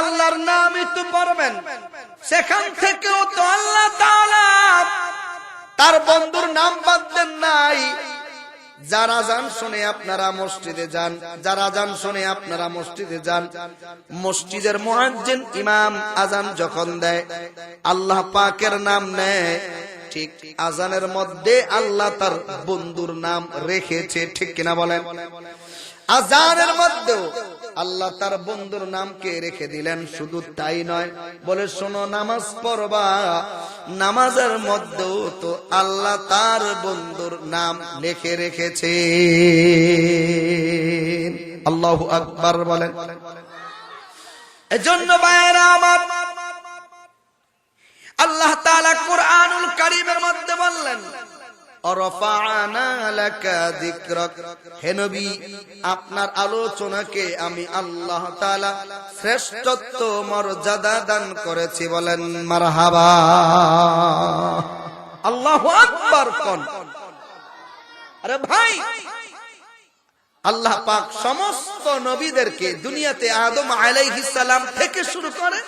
আল্লাহর নাম একটু পড়বেন। সেখান থেকেও তো আল্লাহ তার বন্ধুর নাম বাদ দেন নাই। যারা যান শুনে আপনারা মসজিদে যান, যারা যান শুনে আপনারা মসজিদে যান। মসজিদের মুয়াজ্জিন ইমাম আজান যখন দেয়, আল্লাহ পাকের নাম নেয়। ঠিক আজানের মধ্যে আল্লাহ তার বন্ধুর নাম রেখেছে, ঠিক কিনা বলেন? আজানের মধ্যেও আল্লাহ তার বন্ধুর নামকে রেখে দিলেন, শুধু তাই নয়, বলে শোনো, নামাজ পড়বা। নামাজের মধ্যেও তো আল্লাহ তার বন্ধুর নাম লিখে রেখেছে আল্লাহু আকবার বলেন। এজন্য ভাইয়েরা আমার আল্লাহ তাআলা কোরআনুল কারীমের মধ্যে বললেন আপনার আলোচনাকে আমি আল্লাহ শ্রেষ্ঠত্ব মর্যাদা দান করেছি বলেন, মারহাবা। আল্লাহু আকবার কোন? আরে ভাই, আল্লাহ পাক সমস্ত নবীদেরকে দুনিয়াতে আদম সালাম থেকে শুরু করে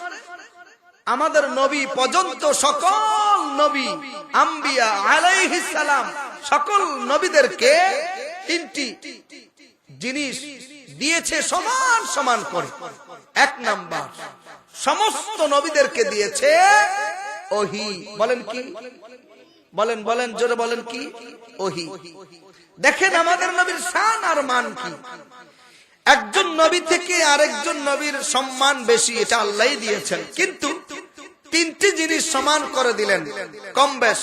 আমাদের নবী পর্যন্ত সকল নবী, আম্বিয়া আলাইহিস সালাম, সকল নবীদেরকে তিনটি জিনিস দিয়েছে সমান সমান করে। এক নাম্বার, সমস্ত নবীদেরকে দিয়েছে ওহি। বলেন কি? বলেন বলেন, জোরে বলেন কি? ওহি। দেখেন আমাদের নবীর শান আর মান কি? একজন নবী থেকে আরেকজন নবীর সম্মান বেশি, এটা আল্লাহ দিয়েছেন। কিন্তু তিনটি জিনিস সমান করে দিলেন। কম বেশ।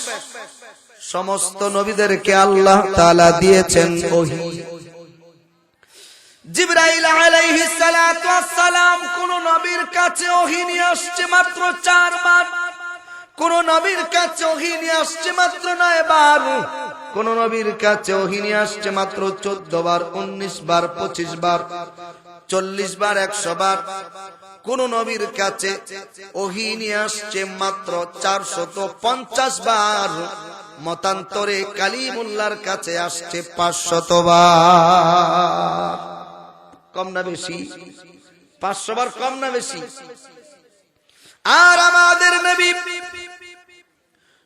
সমস্ত নবীদেরকে আল্লাহ তাআলা দিয়েছেন ওহি। আসছে মাত্র চারবার। কোন নবীর কাছে আসছে মাত্র নয় কোন নবীর কাছে আসছে মাত্র বার, চল্লিশ বার, একশো বার। কোন নবীর কাছে ওহি নিয়ে আসছে মাত্র চারশত পঞ্চাশ বার। মতান্তরে কালিমুল্লার কাছে আসছে পাঁচশত বার। কম না বেশি? পাঁচশো বার কম না বেশি? আর আমাদের নবী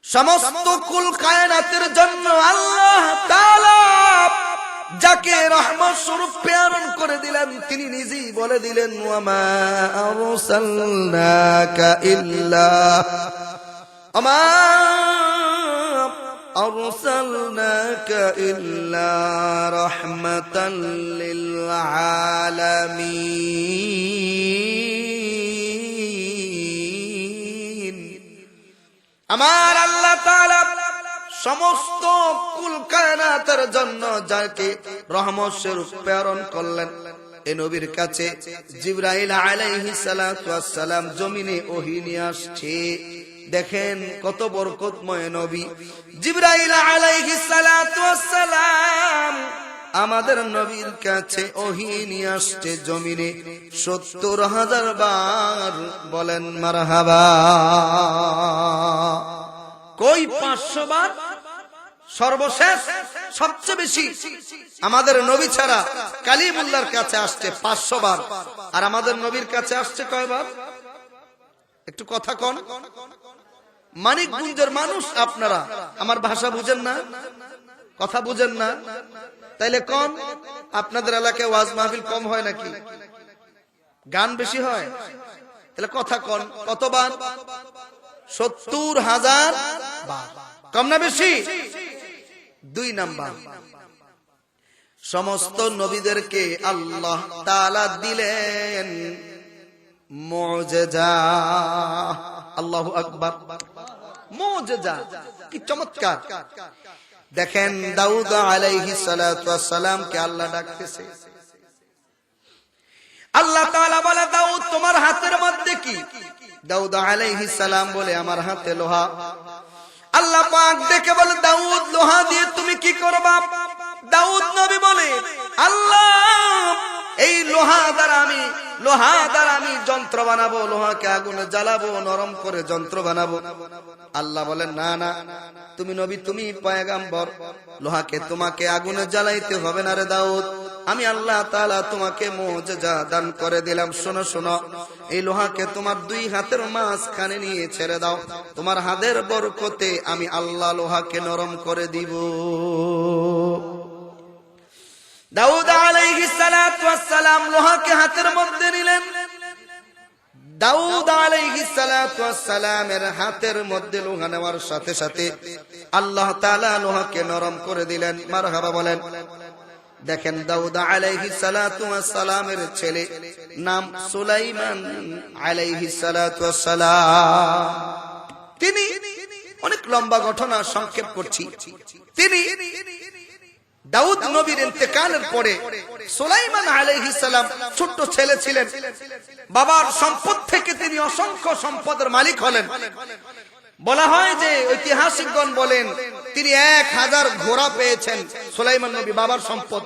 সমস্ত কুল কায়নাতের জন্য আল্লাহ তাআলা যাকে রহমত স্বরূপ প্রেরণ করে দিলেন, তিনি নিজেই বলে দিলেন, ওয়ামা আরসালনাকা ইল্লা আমা আরসালনাকা আমার সমস্ত কুল কায়নাতের জন্য যাকে রহমত স্বরূপ প্রেরণ করলেন। এ নবীর কাছে জিব্রাইল ওয়াস সালাম জমিনে ওহী নিয়ে আসছে। দেখেন কত বরকতময় নবী। জিব্রাইল ওয়াস সালাম আমাদের নবীর কাছে ওহী নিয়ে আসছে জমিনে। সত্তর হাজার বার বলেন, মারহাবা। কই পাঁচশো বার? সর্বশেষ, সবচেয়ে বেশি আমাদের নবী ছাড়া কালিমুল্লার কাছে আসছে পাঁচশো বার। আর আমাদের নবীর কাছে আসছে কয়বার একটু কথা কন। মানিকগুঞ্জের মানুষ আপনারা, আমার ভাষা বুঝেন না, কথা বুঝেন না। তাইলে কম আপনাদের এলাকায় ওয়াজ মাহফিল কম হয় নাকি? গান বেশি হয়? তাহলে কথা কন, কতবার? সত্তর হাজার কম না বেশি? দুই নাম্বার। সমস্ত নবীদেরকে আল্লাহ তাআলা দিলেন মুজিজা। আল্লাহু আকবার। মুজিজা। কি চমৎকার। দেখেন দাউদ কে আল্লাহ ডাকতেছে। আল্লাহ বলে, দাউদ, তোমার হাতের মধ্যে কি? দাউদ আলাইহিস সালাম বলে, আমার হাতে লোহা। আল্লাহ পাক দেখে বলে, দাউদ, লোহা দিয়ে তুমি কি করবা? দাউদ নবী বলে, আল্লাহ, এই লোহা দ্বারা আমি, লোহা দ্বারা আমি যন্ত্র বানাবো, লোহাকে আগুনে জ্বালাবো, নরম করে যন্ত্র বানাবো। আল্লাহ বলেন না না, তুমি নবী, তুমি পয়গাম্বর, লোহাকে তোমাকে আগুনে জ্বালাইতে হবে না রে দাউদ। আমি আল্লাহ তাআলা তোমাকে মোজেজা দান করে দিলাম। শোনো শোনো। এই লোহাকে তোমার দুই হাতের মাঝখানে নিয়ে ছেড়ে দাও। তোমার হাতের বরকতে আমি আল্লাহ লোহাকে নরম করে দিব। দাউদ সালাম লোহাকে হাতের মধ্যে দাউদ হাতের মধ্যে নেওয়ার সাথে সাথে আল্লাহ লোহাকে নরম করে দিলেন। মারহাবা বলেন। দেখেন দাউদ আলাইহিস সালাতু ওয়াস সালামের ছেলে, নাম সুলাইমান আলাইহিস সালাতু সালাম তিনি অনেক লম্বা ঘটনা সংক্ষেপ করছি। তিনি দাউদ নবীর ইন্তেকালের পরে সুলাইমান আলাইহিস সালাম ছোট্ট ছেলে ছিলেন। বাবার সম্পদ থেকে তিনি অসংখ্য সম্পদের মালিক হলেন। বলা হয় যে ঐতিহাসিকগণ বলেন তিনি এক হাজার ঘোড়া পেয়েছেন সুলাইমান নবী বাবার সম্পদ,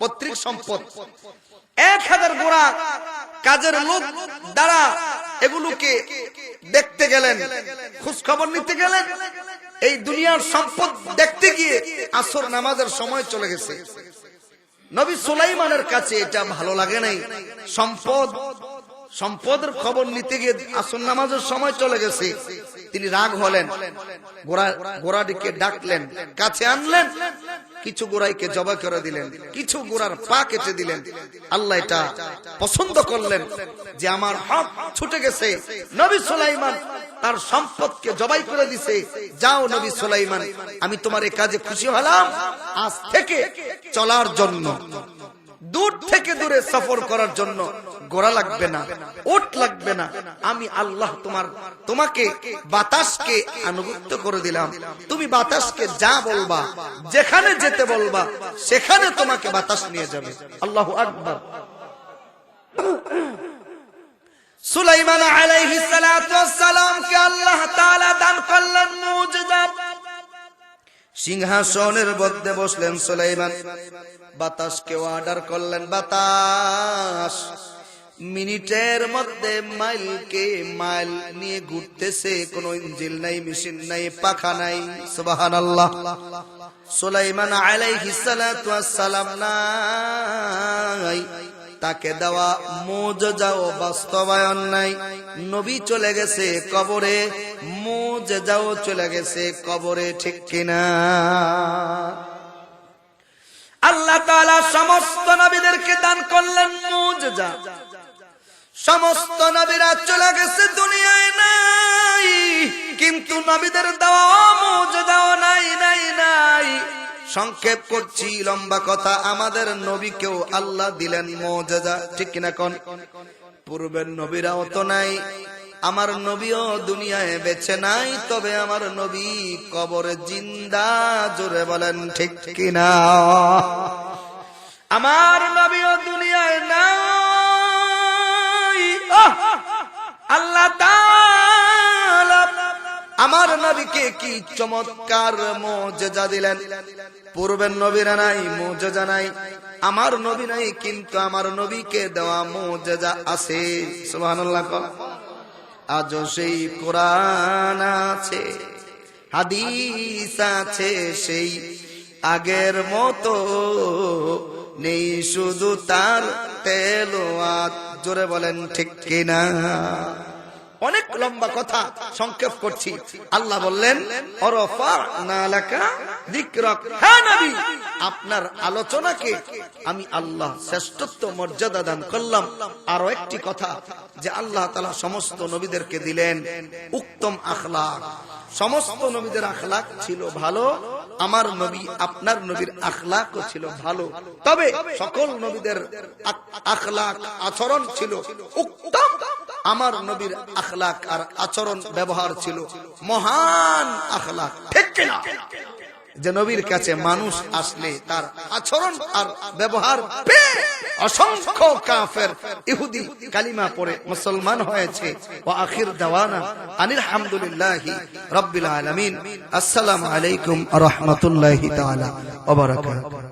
পৈতৃক সম্পদ। এক হাজার ঘোড়া কাজের লোক দ্বারা এগুলোকে দেখতে গেলেন খোঁজ খবর নিতে গেলেন। এই দুনিয়ার সম্পদ দেখতে গিয়ে আসর নামাজের সময় চলে গেছে। নবী সুলাইমানের কাছে এটা ভালো লাগে নাই। সম্পদ সম্পদের খবর নিতে গিয়ে আসর নামাজের সময় চলে গেছে। তিনি রাগ হলেন। গোড়া গোড়াটিকে ডাকলেন, কাছে আনলেন? কিছু গোড়াইকে জবা করে দিলেন, কিছু গোড়ার পা কেটে দিলেন। আল্লাহ এটা পছন্দ করলেন যে আমার হক ছুটে গেছে। নবী সুলাইমান তার সম্পদকে জবাই করে দিছে। যাও নবী সুলাইমান, আমি তোমার এই কাজে খুশি হলাম। আজ থেকে চলার জন্য। দূর থেকে দূরে সফর করার জন্য গোড়া লাগবে না, ওট লাগবে না। আমি আল্লাহ তোমার, তোমাকে বাতাসকে আনুগত্য করে দিলাম। তুমি বাতাসকে যা বলবা, যেখানে যেতে বলবা, সেখানে তোমাকে বাতাস নিয়ে যাবে। আল্লাহ আকবার। সুলাইমান আলাইহিস সালাতু ওয়াস সালামকে আল্লাহ তাআলা দান করলেন মুজিজা। সিংহাসনের মধ্যে বসলেন সুলাইমান। বাতাসকে অর্ডার করলেন, বাতাস, মিনিটের মধ্যে মাইলকে মাইল নিয়ে ঘুরতেছে, কোনো ইঞ্জিল নাই, মেশিন নাই, পাখা নাই। সুলাইমান আলাইহিস সালাতু ওয়াস সালাম নাই। তাকে দেওয়া মোজা ও বাস্তবায়ন নাই। নবী চলে গেছে কবরে মোজাও চলে গেছে কবরে, ঠিক কিনা? আল্লাহ তাআলা সমস্ত নবীদেরকে দান করলেন মোজা সমস্ত নবীরা চলে গেছে দুনিয়ায় নাই, কিন্তু নবীদের দেওয়া মোজা নাই নাই নাই। সংক্ষেপ করছি, লম্বা কথা, আমাদের নবীকেও আল্লাহ দিলেন মৌজাজা, ঠিক কিনা কোন? পূর্বের নবীরাও তো নাই। আমার নবীও দুনিয়ায় বেছে নাই, তবে আমার নবী কবরে জিন্দা, জোরে বলেন ঠিক কিনা? আমার নবীও দুনিয়ায় নাই। আল্লাহ আমার নবীকে কি চমৎকার মোজেজা দিলেন। পূর্বের নবীরা নাই মোজেজা নাই। আমার নবী নাই, কিন্তু আমার নবীকে দেওয়া মোজেজা আছে। কও। আজও সেই কোরআন আছে, হাদিস আছে, সেই আগের মতো নেই, শুধু তার তেলোয়াত। জোরে বলেন, ঠিক কিনা? অনেক লম্বা কথা সংক্ষেপ করছি। আল্লাহ বললেন আপনার আলোচনাকে আমি আল্লাহ শ্রেষ্ঠত্ব মর্যাদা দান করলাম। আরও একটি কথা যে আল্লাহ তালা সমস্ত নবীদেরকে দিলেন উত্তম আখলাক। সমস্ত নবীদের আখলাক ছিল ভালো আমার নবী, আপনার নবীর আখলাকও ছিল ভালো। তবে সকল নবীদের আখ- আখলাক, আচরণ ছিল উত্তম। আমার নবীর আখলাক আর আচরণ, ব্যবহার ছিল মহান আখলাক। ঠিক যে নবীর কাছে মানুষ আসলে তার আচরণ আর ব্যবহার পেয়ে অসংখ্য কাফের ইহুদি কালিমা পরে মুসলমান হয়েছে। ও আখির দাওয়ানা আনিল হামদুলিল্লাহি রাব্বিল আলামিন। আসসালামু আলাইকুম ওয়া রাহমাতুল্লাহি তাআলা ওয়া বারাকাতুহু।